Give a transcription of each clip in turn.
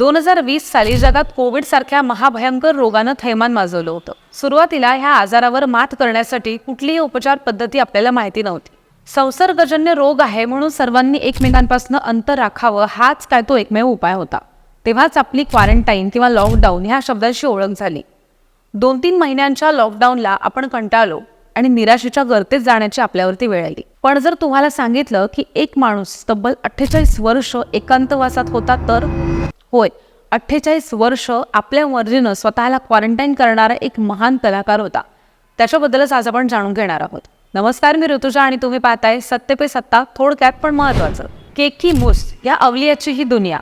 दोन हजार वीस साली जगात कोविड सारख्या महाभयंकर रोगानं थैमान माजवलं होतं. सुरुवातीला ह्या आजारावर मात करण्यासाठी कुठलीही उपचार पद्धती आपल्याला माहिती नव्हती. संसर्गजन्य रोग आहे म्हणून सर्वांनी एकमेकांपासून अंतर राखावं हाच काय तो एकमेव उपाय होता. तेव्हाच आपली क्वारंटाईन किंवा लॉकडाऊन ह्या शब्दाची ओळख झाली. दोन तीन महिन्यांच्या लॉकडाऊनला आपण कंटाळलो आणि निराशेच्या गर्तेत जाण्याची आपल्यावरती वेळ आली. पण जर तुम्हाला सांगितलं की एक माणूस तब्बल अठ्ठेचाळीस वर्ष एकांतवासात होता तर? होय. अठ्ठेचाळीस वर्ष आपल्या मर्जीनं स्वतःला क्वारंटाईन करणारा एक महान कलाकार होता. त्याच्याबद्दलच आज आपण जाणून घेणार आहोत. नमस्कार मी ऋतुजा आणि तुम्ही पाहताय सत्य पे सत्ता थोडक्यात पण महत्वाचं केकी मुस या अवलियाची ही दुनिया.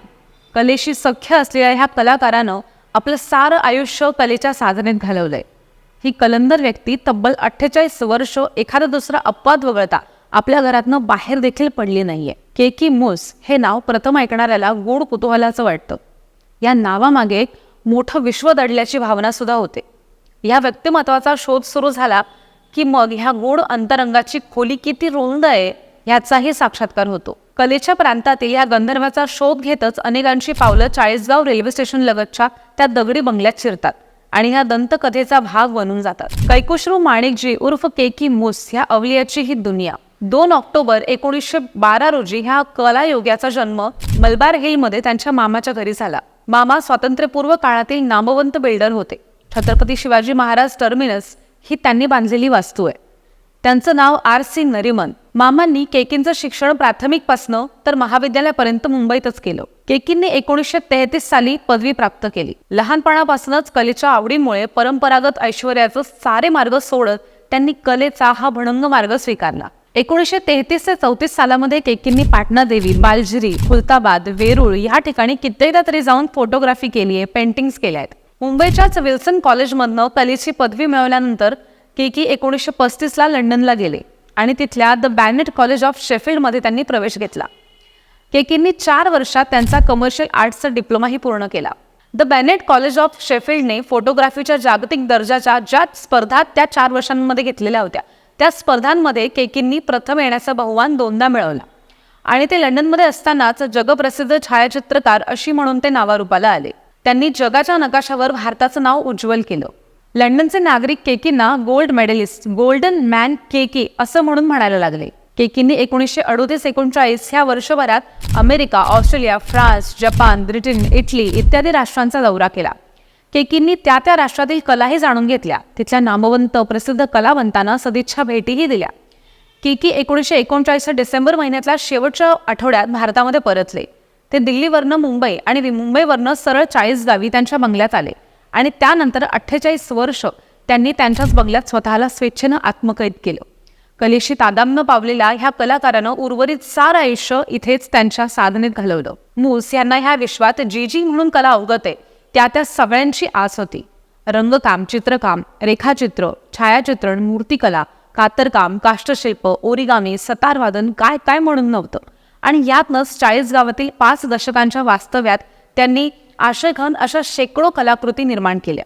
कलेशी सख्य असलेल्या ह्या कलाकारानं आपलं सारं आयुष्य कलेच्या साधनेत घालवलंय. ही कलंदर व्यक्ती तब्बल अठ्ठेचाळीस वर्ष एखादा दुसरा अपवाद वगळता आपल्या घरातनं बाहेर देखील पडली नाहीये. केकी मुस हे नाव प्रथम ऐकणाऱ्याला गोड कुतूहलाचं वाटतं. या नावामागे एक मोठं विश्व दडल्याची भावना सुद्धा होते. या व्यक्तिमत्वाचा शोध सुरू झाला की मग ह्या गोड अंतरंगाची खोली किती रुंद आहे ह्याचाही साक्षात्कार होतो. कलेच्या प्रांतातील या गंधर्वाचा शोध घेतच अनेकांची पावलं चाळीसगाव रेल्वे स्टेशन लगतच्या त्या दगडी बंगल्यात शिरतात आणि ह्या दंतकथेचा भाग बनून जातात. कैकुश्रू माणिकजी उर्फ केकी मुस ह्या अवलियाची ही दुनिया. दोन ऑक्टोबर एकोणीसशे बारा रोजी ह्या कलायोग्याचा जन्म मलबार हिलमध्ये त्यांच्या मामाच्या घरी झाला. मामा स्वातंत्र्यपूर्व काळातील नामवंत बिल्डर होते. छत्रपती शिवाजी महाराज टर्मिनस ही त्यांनी बांधलेली वास्तू आहे. त्यांचं नाव आर सी नरिमन. मामांनी केकींचं शिक्षण प्राथमिकपासनं तर महाविद्यालयापर्यंत मुंबईतच केलं. केकींनी एकोणीसशे तेहतीस साली पदवी प्राप्त केली. लहानपणापासूनच कलेच्या आवडीमुळे परंपरागत ऐश्वर्याचं सारे मार्ग सोडत त्यांनी कलेचा हा भणंग मार्ग स्वीकारला. एकोणीसशे तेहतीस ते चौतीस सालामध्ये केकींनी पाटणा देवी बालजिरी खुलताबाद वेरूळ या ठिकाणी कित्येकदा तरी जाऊन फोटोग्राफी केली आहे पेंटिंग्स केल्या आहेत. मुंबईच्याच विल्सन कॉलेजमधनं कलेची पदवी मिळवल्यानंतर केकी एकोणीसशे पस्तीसला लंडनला गेले आणि तिथल्या द बॅनेट कॉलेज ऑफ शेफिल्डमध्ये त्यांनी प्रवेश घेतला. केकींनी चार वर्षात त्यांचा कमर्शियल आर्ट्सचा डिप्लोमाही पूर्ण केला. द बॅनेट कॉलेज ऑफ शेफिल्डने फोटोग्राफीच्या जागतिक दर्जाच्या ज्या स्पर्धा त्या चार वर्षांमध्ये घेतलेल्या होत्या. त्या स्पर्धांमध्ये केकींनी प्रथम येण्याचा बहुमान दोनदा मिळवला. आणि ते लंडनमध्ये असतानाच जगप्रसिद्ध छायाचित्रकार अशी म्हणून ते नावारूपाला आले. त्यांनी जगाच्या नकाशावर भारताचं नाव उज्ज्वल केलं. लंडनचे नागरिक केकींना gold medallist golden man Keki असं म्हणून म्हणायला लागले. केकींनी एकोणीसशे अडोतीस एकोणचाळीस ह्या वर्षभरात America Australia France Japan Britain Italy इत्यादी राष्ट्रांचा दौरा केला. केकींनी त्या त्या राष्ट्रातील कलाही जाणून घेतल्या. तिथल्या नामवंत प्रसिद्ध कलावंतांना सदिच्छा भेटीही दिल्या. केकी एकोणीसशे एकोणचाळीसच्या डिसेंबर महिन्यातल्या शेवटच्या आठवड्यात भारतामध्ये परतले. ते दिल्लीवरनं मुंबई आणि मुंबईवरनं सरळ चाळीस गावी त्यांच्या बंगल्यात आले. आणि त्यानंतर अठ्ठेचाळीस वर्ष त्यांनी त्यांच्याच बंगल्यात स्वतःला स्वेच्छेनं आत्मकैद केलं. कलेशी तादाम्य पावलेल्या ह्या कलाकारानं उर्वरित सारं आयुष्य इथेच त्यांच्या साधनेत घालवलं. मूस यांना ह्या विश्वात जी जी म्हणून कला अवगत आहे त्या त्या सगळ्यांची आस होती. रंगकाम चित्रकाम रेखाचित्र छायाचित्रण मूर्तिकला कातरकाम काष्टशिल्प ओरिगामी सतारवादन काय काय म्हणून नव्हतं. आणि यातनंच चाळीस गावातील पाच दशकांच्या वास्तव्यात त्यांनी आशयघन अशा शेकडो कलाकृती निर्माण केल्या.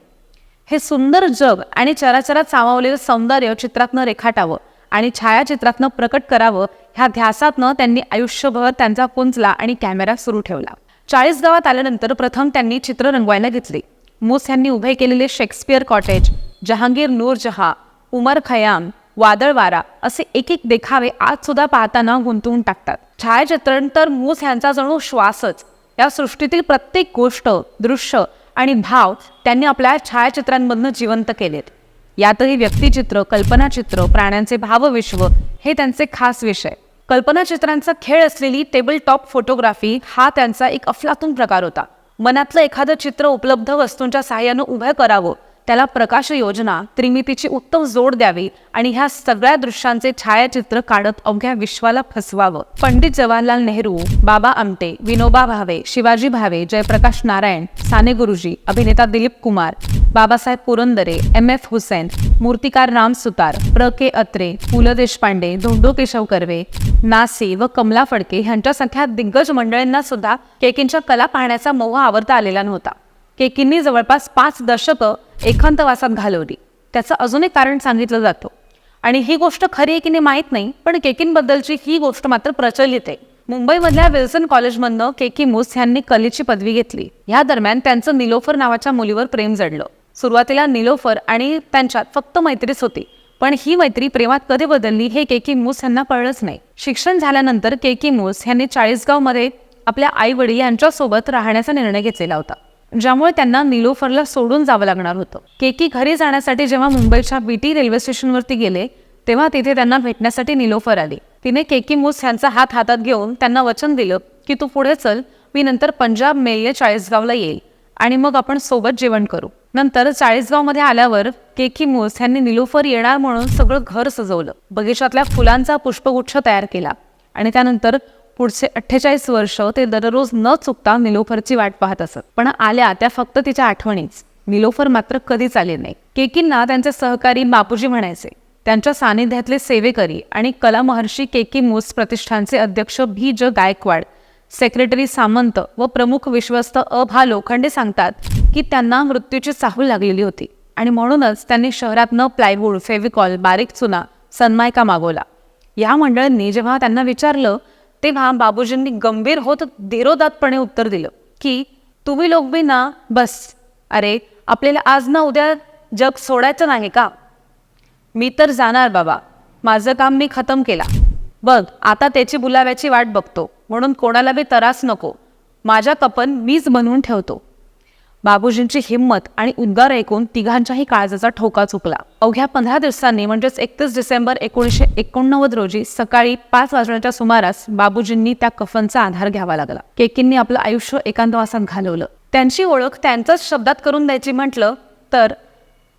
हे सुंदर जग आणि चराचरात सामावलेलं सौंदर्य चित्रातनं रेखाटावं आणि छायाचित्रातनं प्रकट करावं ह्या ध्यासातनं त्यांनी आयुष्यभर त्यांचा कुंचला आणि कॅमेरा सुरू ठेवला. चाळीस गावात आल्यानंतर प्रथम त्यांनी चित्र रंगवायला घेतले. मूस यांनी उभे केलेले Shakespeare cottage Jahangir Noorjahan Omar Khayyam वादळवारा असे एक एक देखावे आज सुद्धा पाहताना गुंतवून टाकतात. छायाचित्रण तर मूस यांचा जणू श्वासच. या सृष्टीतील प्रत्येक गोष्ट दृश्य आणि भाव त्यांनी आपल्या छायाचित्रांमधनं जिवंत केलेत. यातही व्यक्तिचित्र कल्पनाचित्र प्राण्यांचे भावविश्व हे त्यांचे खास विषय. कल्पनाचित्रांचा खेळ असलेली टेबल टॉप फोटोग्राफी हा त्यांचा एक अफलातून प्रकार होता. मनातलं एखादं चित्र उपलब्ध वस्तूंच्या सहाय्यानं उभं करावं. त्याला प्रकाश योजना त्रिमितीची उत्तम जोड द्यावी आणि ह्या सगळ्या दृश्यांचे छायाचित्र काढत अवघ्या विश्वाला फसवावं. पंडित जवाहरलाल नेहरू बाबा आमटे विनोबा भावे शिवाजी भावे जयप्रकाश नारायण साने गुरुजी अभिनेता दिलीप कुमार बाबासाहेब पुरंदरे एम एफ हुसेन मूर्तिकार राम सुतार प्र. के. अत्रे पु. ल. देशपांडे धोंडो केशव कर्वे नासी व कमला फडके ह्यांच्यासारख्या दिग्गज मंडळींना सुद्धा केकींच्या कला पाहण्याचा मोह आवरता आलेला नव्हता. केकींनी जवळपास पाच दशकं एकांतवासात घालवली. त्याचं अजून एक कारण सांगितलं जातं. आणि ही गोष्ट खरी आहे की नाही माहीत नाही पण केकींबद्दलची ही गोष्ट मात्र प्रचलित आहे. मुंबईमधल्या विल्सन कॉलेजमधनं केकी मूस यांनी कलेची पदवी घेतली. या दरम्यान त्यांचं निलोफर नावाच्या मुलीवर प्रेम जडलं. सुरुवातीला निलोफर आणि त्यांच्यात फक्त मैत्रीच होती पण ही मैत्री प्रेमात कधी बदलली हे केकी मूस यांना कळलंच नाही. शिक्षण झाल्यानंतर केकी मूस यांनी चाळीसगावमध्ये आपल्या आई वडील यांच्यासोबत राहण्याचा निर्णय घेतलेला होता. ज्यामुळे त्यांना निलोफरला सोडून जावं लागणार होतं. केकी घरी जाण्यासाठी जेव्हा मुंबईच्या बीटी रेल्वे स्टेशनवरती गेले तेव्हा तिथे त्यांना भेटण्यासाठी निलोफर आली. तिने केकी मूस यांचा हात हातात घेऊन त्यांना वचन दिलं की तू पुढे चल मी नंतर पंजाब मेल्य चाळीसगावला येईल आणि मग आपण सोबत जेवण करू. नंतर चाळीसगावमध्ये आल्यावर केकी मूस यांनी निलोफर येणार म्हणून सगळं घर सजवलं. बगीचातल्या फुलांचा पुष्पगुच्छ तयार केला आणि त्यानंतर पुढचे अठ्ठेचाळीस वर्ष ते दररोज न चुकता निलोफरची वाट पाहत असत. पण आल्या त्या फक्त तिच्या आठवणीच. निलोफर मात्र कधीच आले नाही. केकींना त्यांचे सहकारी बापूजी म्हणायचे. त्यांच्या सानिध्यातले सेवेकरी आणि कला महर्षी केकी मूस प्रतिष्ठानचे अध्यक्ष भी ज गायकवाड सेक्रेटरी सामंत व प्रमुख विश्वस्त अभा लोखंडे सांगतात की त्यांना मृत्यूची चाहूल लागलेली होती आणि म्हणूनच त्यांनी शहरात न प्लायवूड फेविकॉल बारीक चुना सन्मायका मागवला. या मंडळांनी जेव्हा त्यांना विचारलं तेव्हा बाबूजींनी गंभीर होत देरोदातपणे उत्तर दिलं की तुम्ही लोक बी ना बस. अरे आपल्याला आज ना उद्या जग सोडायचं नाही का? मी तर जाणार बाबा. माझं काम मी खतम केला. बघ आता त्याची बुलाव्याची वाट बघतो. म्हणून कोणाला बी त्रास नको. माझ्या कपन मीच बनवून ठेवतो. बाबूजींची हिंमत आणि उद्गार ऐकून तिघांच्याही काळजाचा ठोका चुकला. अवघ्या पंधरा दिवसांनी म्हणजेच एकतीस डिसेंबर एकोणीसशे एकोणनव्वद रोजी सकाळी पाच वाजण्याच्या सुमारास बाबूजींनी त्या कफनचा आधार घ्यावा लागला. केकींनी आपलं आयुष्य एकांतवासात घालवलं. त्यांची ओळख त्यांच्याच शब्दात करून द्यायची म्हटलं तर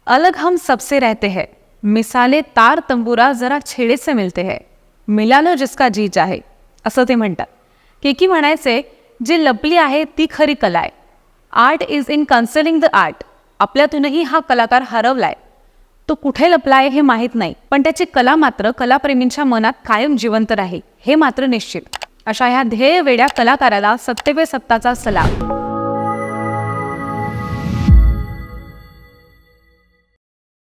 अलग हम सबसे रहते है. मिसाले तार तंबुरा जरा छेड़े से मिलते है. मिलानो जिसका जी आहे असं ते म्हणतात. केकी म्हणायचे जी लपली आहे ती खरी कला आहे. Art is in concerning the art. आपल्यातूनही हा कलाकार हरवलाय. तो कुठे लपलाय हे माहीत नाही पण त्याची कला मात्र कलाप्रेमींच्या मनात कायम जिवंत राहील हे मात्र निश्चित. अशा ह्या ध्येय वेड्या कलाकाराला सत्तेवे सत्ताचा सलाम.